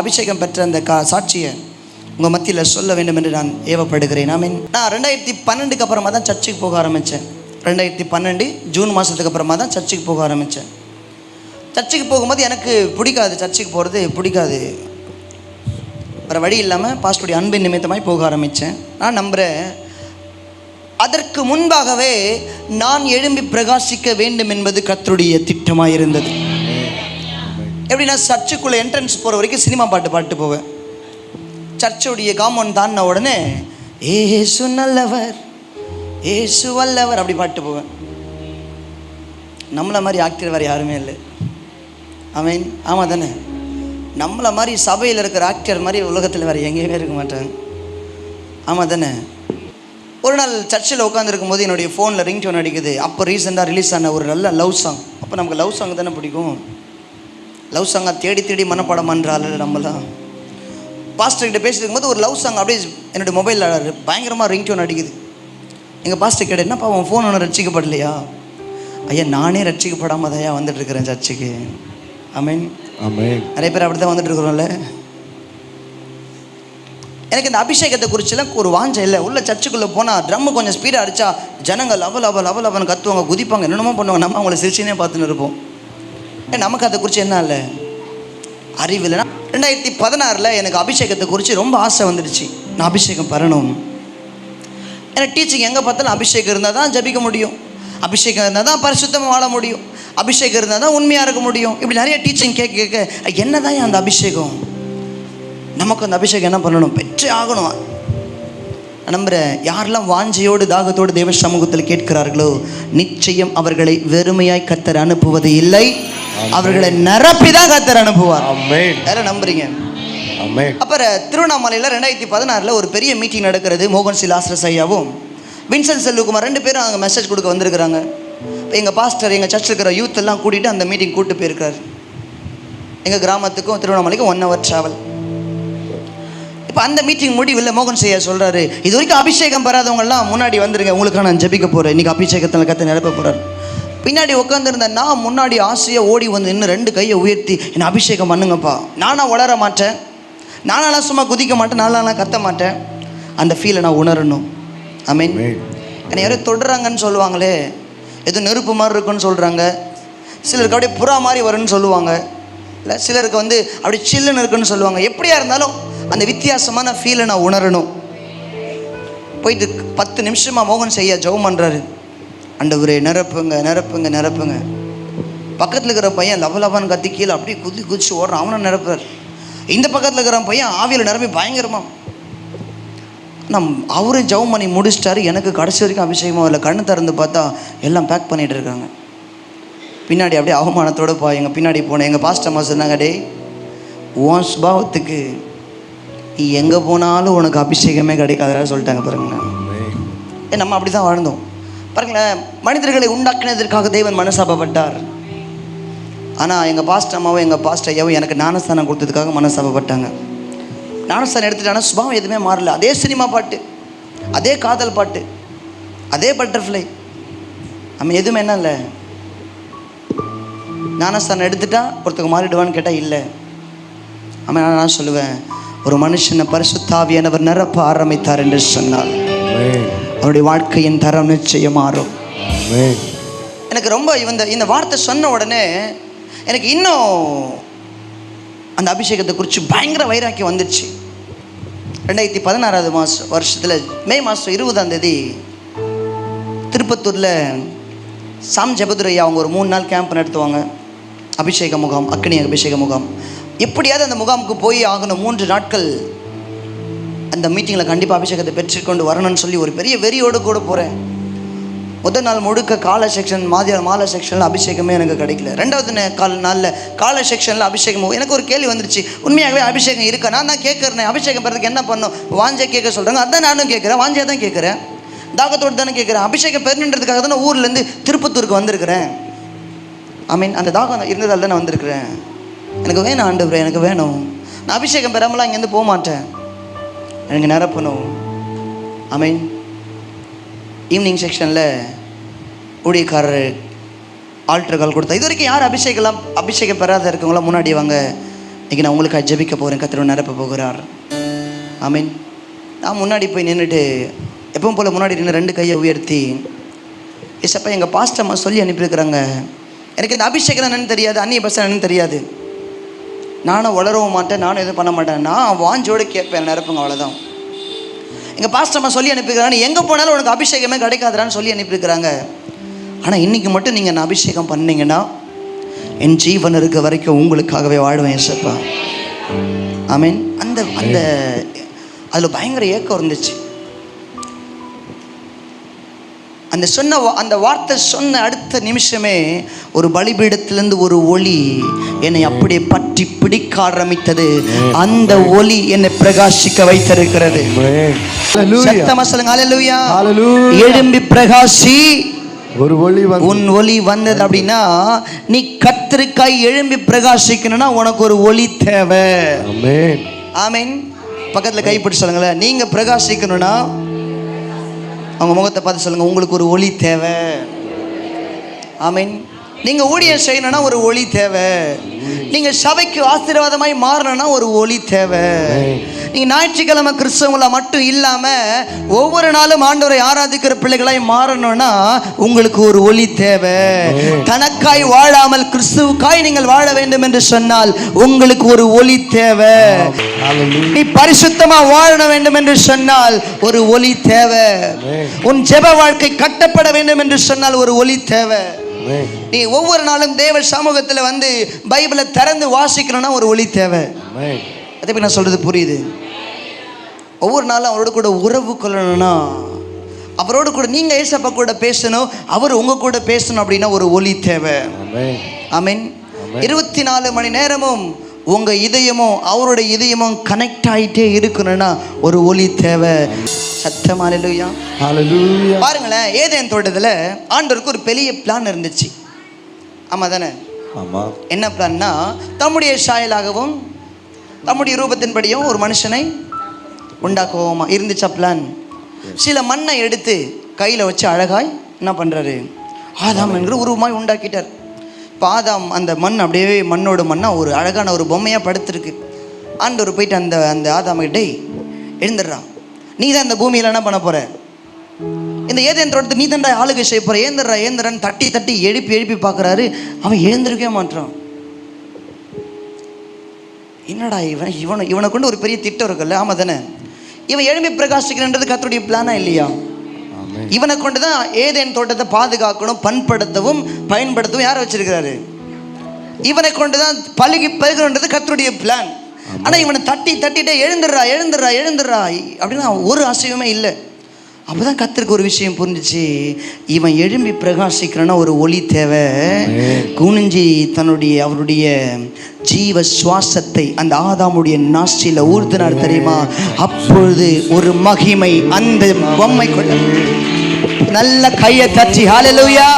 அபிஷேகம் பெற்ற அந்த கா சாட்சியை உங்கள் மத்தியில் சொல்ல வேண்டும் என்று நான் ஏவப்படுகிறேன். ஐ மீன் நான் ரெண்டாயிரத்தி பன்னெண்டுக்கு அப்புறமா தான் சர்ச்சுக்கு போக ஆரம்பித்தேன் ரெண்டாயிரத்தி பன்னெண்டு ஜூன் மாதத்துக்கு அப்புறமா தான் சர்ச்சுக்கு போக ஆரம்பித்தேன் சர்ச்சுக்கு போகும்போது எனக்கு பிடிக்காது. சர்ச்சுக்கு போகிறது பிடிக்காது. வேறு வழி இல்லாமல் பாஸ்டுடைய அன்பின் நிமித்தமாய் போக ஆரம்பித்தேன் நான் நம்புகிறேன் அதற்கு முன்பாகவே நான் எழும்பி பிரகாசிக்க வேண்டும் என்பது கத்தருடைய திட்டமாக இருந்தது எப்படின்னா சர்ச்சுக்குள்ளே என்ட்ரன்ஸ் போகிற வரைக்கும் சினிமா பாட்டு பாட்டு போவேன். சர்ச்சுடைய காம்பவுண்ட் தாண்டின உடனே ஏசு நல்லவர் ஏசு வல்லவர் அப்படி பாட்டு போவேன். நம்மளை மாதிரி ஆக்டர் வேறு யாருமே இல்லை. அவன் ஆமாம் தானே? நம்மளை மாதிரி சபையில் இருக்கிற ஆக்டர் மாதிரி உலகத்தில் வேறு எங்கேயுமே இருக்க மாட்டாங்க. ஆமாம் தானே? ஒரு நாள் சர்ச்சில் உட்காந்துருக்கும் போது என்னுடைய ஃபோனில் ரிங் டோன் அடிக்குது. அப்போ ரீசெண்டாக ரிலீஸ் ஆன ஒரு நல்ல லவ் சாங் அப்போ நமக்கு லவ் சாங் தானே பிடிக்கும்? லவ் சாங்கை தேடி தேடி மனப்பாடம் பண்ணுறாள் நம்மலாம் பாஸ்டர் கிட்ட பேசிட்டு இருக்கும்போது ஒரு லவ் சாங் அப்படியே என்னுடைய மொபைலில் பயங்கரமாக ரிங் டோன் அடிக்குது. எங்கள் பாஸ்டர் கேட்ட என்னப்பா உன் ஃபோன் ஒன்றும் ரட்சிக்கப்படலையா? ஐயா நானே ரட்சிக்கப்படாமல் தான் வந்துட்டு இருக்கிறேன் சர்ச்சுக்கு. ஐ ஆமென் நிறைய பேர் அப்படி தான் வந்துட்டு இருக்கிறோம்ல. எனக்கு இந்த அபிஷேகத்தை குறிச்செல்லாம் ஒரு வாஞ்சை இல்லை. உள்ள சர்ச்சுக்குள்ளே போனால் ட்ரம்மு கொஞ்சம் ஸ்பீடாக அடித்தா ஜனங்க லவ லவ லவ லவன் கத்துவாங்க குதிப்பாங்க என்னென்னமோ பண்ணுவாங்க. நம்ம அவங்கள சிரிச்சுனே பார்த்துன்னு இருப்போம். நமக்கு அதை குறித்து என்ன இல்லை? அறிவு இல்லைனா ரெண்டாயிரத்தி பதினாறில் எனக்கு அபிஷேகத்தை குறித்து ரொம்ப ஆசை வந்துடுச்சு. நான் அபிஷேகம் பெறணும் ஏன்னா டீச்சிங் எங்கே பார்த்தாலும் அபிஷேகம் இருந்தால் தான் ஜபிக்க முடியும். அபிஷேகம் இருந்தால் தான் பரிசுத்தமாக வாழ முடியும். அபிஷேகம் இருந்தால் தான் உண்மையாக இருக்க முடியும். இப்படி நிறைய டீச்சிங் கேட்க கேட்க என்ன தான் அந்த அபிஷேகம்? நமக்கு அந்த அபிஷேகம் என்ன பண்ணணும்? பெற்றே ஆகணும். நம்புகிறேன் யாரெல்லாம் வாஞ்சையோடு தாகத்தோடு தேவ சமூகத்தில் கேட்கிறார்களோ நிச்சயம் அவர்களை வெறுமையாய் கத்தர் அனுப்புவது இல்லை. அவர்களை நிரப்பி தான் கத்தர் அனுப்புவார் யாரை நம்புறீங்க. அப்புறம் திருவண்ணாமலையில் ரெண்டாயிரத்தி பதினாறில் ஒரு பெரிய மீட்டிங் நடக்கிறது மோகன் சி. லாஸ்ரஸ் ஐயாவும். வின்சென்ட் செல்வகுமார் ரெண்டு பேரும் அங்கே மெசேஜ் கொடுக்க வந்திருக்கிறாங்க. இப்போ எங்கள் பாஸ்டர் எங்கள் சர்ச்சில் இருக்கிற யூத் எல்லாம் கூட்டிகிட்டு அந்த மீட்டிங் கூப்பிட்டு போயிருக்காரு. எங்கள் கிராமத்துக்கும் திருவண்ணாமலைக்கும் ஒன் ஹவர் ட்ராவல் இப்போ அந்த மீட்டிங் முடிவில் மோகன் செய்யா சொல்கிறாரு இது வரைக்கும் அபிஷேகம் பெறாதவங்கலாம் முன்னாடி வந்துருங்க. உங்களுக்காக நான் ஜெபிக்க போகிறேன் இன்றைக்கி அபிஷேகத்தில் கற்று நிரப்ப போகிறார் பின்னாடி உட்காந்துருந்த நான் முன்னாடி ஆசையாக ஓடி வந்து இன்னும் ரெண்டு கையை உயர்த்தி என்னை அபிஷேகம் பண்ணுங்கப்பா. நானாக வளர மாட்டேன். நானாலாம் சும்மா குதிக்க மாட்டேன். நானாலாம் கத்த மாட்டேன். அந்த ஃபீலை நான் உணரணும். ஐ மீன் என்னை யாரும் தொடுறாங்கன்னு சொல்லுவாங்களே ஏதோ நெருப்பு மாதிரி இருக்குன்னு சொல்கிறாங்க சிலருக்கு அப்படியே புறா மாதிரி வரும்னு சொல்லுவாங்க. இல்லை சிலருக்கு வந்து அப்படி சில்லுன்னு இருக்குன்னு சொல்லுவாங்க. எப்படியா இருந்தாலும் அந்த வித்தியாசமான ஃபீலை நான் உணரணும். போயிட்டு பத்து நிமிஷமாக மோகன் செய்ய ஜெபம் பண்ணுறாரு ஆண்டவரே நிரப்புங்க நிரப்புங்க நிரப்புங்க. பக்கத்தில் இருக்கிற பையன் லவ லவன் கத்தி கீழே அப்படியே குதி குதிச்சு ஓடுறான். அவனை நிரப்புறார். இந்த பக்கத்தில் இருக்கிற பையன் ஆவியில் நிரம்பி பயங்கரமா. நம் அவரு ஜெபம் பண்ணி முடிச்சிட்டாரு. எனக்கு கடைசி வரைக்கும் அபிஷேகமாக இல்லை. கண்ணு திறந்து பார்த்தா எல்லாம் பேக் பண்ணிட்டு இருக்காங்க. பின்னாடி அப்படியே அவமானத்தோடு பா எங்கள் பின்னாடி போனேன் எங்கள் பாஸ்டர் அம்மா சொன்னாங்க டேய் உன் சுபாவத்துக்கு நீ எங்கே போனாலும் உனக்கு அபிஷேகமே கிடைக்காதா சொல்லிட்டாங்க ஏன் நம்ம அப்படி தான் வாழ்ந்தோம். பாருங்களேன் மனிதர்களை உண்டாக்கினதற்காக தேவன் மனசாபப்பட்டார். ஆனால் எங்கள் பாஸ்டர் அம்மாவும் எங்கள் பாஸ்டர் ஐயாவும் எனக்கு ஞானஸ்தானம் கொடுத்ததுக்காக மனசாபப்பட்டாங்க. ஞானஸ்தானம் எடுத்துட்டானா சுபாவம் எதுவுமே மாறல. அதே சினிமா பாட்டு அதே காதல் பாட்டு அதே பட்டர்ஃப்ளை நம்ம எதுவுமே என்ன இல்லை? ஞானஸ்தானம் எடுத்துட்டா ஒருத்தருக்கு மாறிடுவான்னு கேட்டால் இல்லை. ஆமாம் நான் சொல்லுவேன். ஒரு மனுஷனை பரிசுத்தாவியானவர் நிரப்ப ஆரம்பித்தார் என்று சொன்னார் அவருடைய வாழ்க்கையின் தரம் நிச்சயம் மாறும் எனக்கு ரொம்ப இந்த இந்த வார்த்தை சொன்ன உடனே எனக்கு இன்னும் அந்த அபிஷேகத்தை குறித்து பயங்கர வைராக்கியம் வந்துடுச்சு ரெண்டாயிரத்தி பதினாறாவது மாதம் வருஷத்தில் மே மாதம் இருபதாம் தேதி திருப்பத்தூரில் சாம் ஜெபதுரையா அவங்க ஒரு மூணு நாள் கேம்ப் நடத்துவாங்க. அபிஷேக முகாம் அக்னி அபிஷேக முகாம். எப்படியாவது அந்த முகாமுக்கு போய் ஆகணும். மூன்று நாட்கள் அந்த மீட்டிங்கில் கண்டிப்பாக அபிஷேகத்தை பெற்றுக்கொண்டு வரணும்னு சொல்லி ஒரு பெரிய வெறியோடு கூட போகிறேன் முதல் நாள் முழுக்க கால செக்ஷன் மாதியார் மாலை செக்ஷனில் அபிஷேகமே எனக்கு கிடைக்கல. ரெண்டாவது கால் நாளில் கால செக்ஷனில் அபிஷேகம் எனக்கு ஒரு கேள்வி வந்துருச்சு. உண்மையாகவே அபிஷேகம் இருக்கா? நான் தான் கேட்குறேன். அபிஷேகம் பெறதுக்கு என்ன பண்ணும்? வாஞ்சை கேட்க சொல்கிறாங்க அதான் நானும் கேட்குறேன். வாஞ்சையாக தான் கேட்குறேன். தாகத்தோடு தானே கேட்குறேன். அபிஷேகம் பெறணுன்றதுக்காக தான் ஊர்லேருந்து திருப்பத்தூருக்கு வந்திருக்கிறேன். ஐ மீன் அந்த தாகம் இருந்ததால் தானே வந்திருக்கிறேன். எனக்கு வேணும் ஆண்டவரே எனக்கு வேணும். நான் அபிஷேகம் பெறாமலாம் இங்கேருந்து போக மாட்டேன். எனக்கு நிரப்பணும் அமீன் ஈவினிங் செக்ஷனில் ஊழியக்காரர் ஆல்ட்ரு கால் கொடுத்தா இது வரைக்கும் யார் அபிஷேகம் அபிஷேகம் பெறாத இருக்கவங்களாம் முன்னாடி வாங்க. இன்றைக்கி நான் உங்களுக்காக ஜெபிக்க போகிறேன் கத்திர நிரப்ப போகிறார். ஆமீன். நான் முன்னாடி போய் நின்றுட்டு எப்பவும் போல் முன்னாடி நின்று ரெண்டு கையை உயர்த்தி ஏசப்பா எங்கள் பாஸ்டம்மா சொல்லி அனுப்பியிருக்கிறாங்க. எனக்கு இந்த அபிஷேகம் என்னன்னு தெரியாது அந்நிய பஸ் என்னன்னு தெரியாது. நானும் வளரவும் மாட்டேன் நானும் எதுவும் பண்ண மாட்டேன். நான் வாஞ்சோடு கேட்பேன் நிரப்புங்க அவ்வளோதான் எங்கள் பாஸ்டம்மா சொல்லி அனுப்பியிருக்கிறாங்க எங்கே போனாலும் உனக்கு அபிஷேகமே கிடைக்காதுறான்னு சொல்லி அனுப்பியிருக்கிறாங்க. ஆனால் இன்றைக்கி மட்டும் நீங்கள் நான் அபிஷேகம் பண்ணீங்கன்னா என் ஜீவன் இருக்க வரைக்கும் உங்களுக்காகவே வாழ்வேன் ஏசப்பா மீன் அந்த அந்த அதில் பயங்கர ஏக்கம் இருந்துச்சு. அந்த சொன்ன அந்த வார்த்தை சொன்ன அடுத்த நிமிஷமே ஒரு பலிபீடத்திலிருந்து ஒரு ஒளி என்னை அப்படியே பற்றி பிடிக்க ஆரம்பித்தது. அந்த ஒளி என்னை பிரகாசிக்க வைத்திருக்கிறது. எழும்பி பிரகாசி. ஒரு ஒளி உன் ஒளி வந்தது அப்படின்னா நீ கத்திரிக்காய் எழும்பி பிரகாசிக்கணும்னா உனக்கு ஒரு ஒளி தேவை. ஆமென் ஆமீன். பக்கத்தில் கைப்பிடி சொல்லுங்களேன். நீங்கள் பிரகாசிக்கணும்னா அவங்க முகத்தை பார்த்து சொல்லுங்கள் உங்களுக்கு ஒரு ஒளி தேவை. ஆமீன். நீங்கள் ஊழியம் செய்யணும்னா ஒரு ஒளி தேவை. நீங்கள் சபைக்கு ஆசீர்வாதமாய் மாறணும்னா ஒரு ஒளி தேவை. நீங்கள் ஞாயிற்றுக்கிழமை கிறிஸ்தவங்கள மட்டும் இல்லாமல் ஒவ்வொரு நாளும் ஆண்டவரை ஆராதிக்கிற பிள்ளைகளாய் மாறணும்னா உங்களுக்கு ஒரு ஒளி தேவை. தனக்காய் வாழாமல் கிறிஸ்துவுக்காய் நீங்கள் வாழ வேண்டும் என்று சொன்னால் உங்களுக்கு ஒரு ஒளி தேவை. நீ பரிசுத்தமா வாழ வேண்டும் என்று சொன்னால் ஒரு ஒளி தேவை. உன் ஜெப வாழ்க்கை கட்டப்பட வேண்டும் என்று சொன்னால் ஒரு ஒளி தேவை. நீ ஒவ்வொரு நாளும் தேவ சமூகத்தில் வந்து பைபிளை திறந்து வாசிக்கணும்னா ஒரு ஒளி தேவை. அதே போய் நான் சொல்றது புரியுது. ஒவ்வொரு நாளும் அவரோட கூட உறவு கொள்ளணும்னா அவரோட கூட நீங்க ஏசப்பா கூட பேசணும் அவர் உங்க கூட பேசணும் அப்படின்னா ஒரு ஒளி தேவை. ஆமென். இருபத்தி நாலு மணி நேரமும் உங்க இதயமும் அவருடைய இதயமும் கனெக்ட் ஆயிட்டே இருக்கணும்னா ஒரு ஒளி தேவை. சத்தமா இல்லையா ஹalleluya பாருங்களேன் ஏதேன் தோட்டத்தில் ஆண்டவருக்கு ஒரு பெரிய பிளான் இருந்துச்சு. ஆமாம் தானே? ஆமா. என்ன பிளான்னா தம்முடைய சாயலாகவும் தம்முடைய ரூபத்தின்படியும் ஒரு மனுஷனை உண்டாக்குவோமா? இருந்துச்சா பிளான் சில மண்ணை எடுத்து கையில் வச்சு அழகாய் என்ன பண்ணுறாரு ஆதாம் என்கிற உருவமாய் உண்டாக்கிட்டார். இப்போ ஆதாம் அந்த மண் அப்படியே மண்ணோட மண்ணா ஒரு அழகான ஒரு பொம்மையாக படுத்திருக்கு. ஆண்டவர் போயிட்டு அந்த அந்த ஆதாம டேய் எழுந்துடுறான். நீ தான் இந்த பூமியில் என்ன பண்ண போற? இந்த ஏதேன் தோட்டத்தை நீ தாண்டா ஆளுகை செய்ய போற? ஏந்திரா ஏந்திரன் தட்டி தட்டி எழுப்பி எழுப்பி பார்க்குறாரு. அவன் எழுந்திருக்கவே மாட்டான் என்னடா இவன்? இவனை இவனை கொண்டு ஒரு பெரிய திட்டம் இருக்குல்ல? ஆமாம் தானே? இவன் எழுப்பி பிரகாசிக்கணுன்றது கத்தருடைய பிளானா இல்லையா? இவனை கொண்டு தான் ஏதேன் தோட்டத்தை பாதுகாக்கணும் பண்படுத்தவும் பயன்படுத்தவும் யாரை வச்சிருக்கிறாரு? இவனை கொண்டு தான் பழுகி பெருகணுன்றது கத்தருடைய பிளான் ஆனால் இவனை தட்டி தட்டிட்டே எழுந்துடுறா எழுந்துடுறா எழுந்துடுறா. அப்படின்னா ஒரு அசைவுமே இல்லை. அப்பதான் கத்தருக்கு ஒரு விஷயம் புரிஞ்சுச்சு. இவன் எழும்பி பிரகாசிக்கிறன்னா ஒரு ஒளி தேவை. குனிஞ்சி தன்னுடைய அவருடைய ஜீவ சுவாசத்தை அந்த ஆதாமுடைய நாஸ்டில ஊர்த்தினார் தெரியுமா? அப்பொழுது ஒரு மகிமை அந்த பொம்மை கொண்ட நல்ல கையை தட்டி ஹalleluya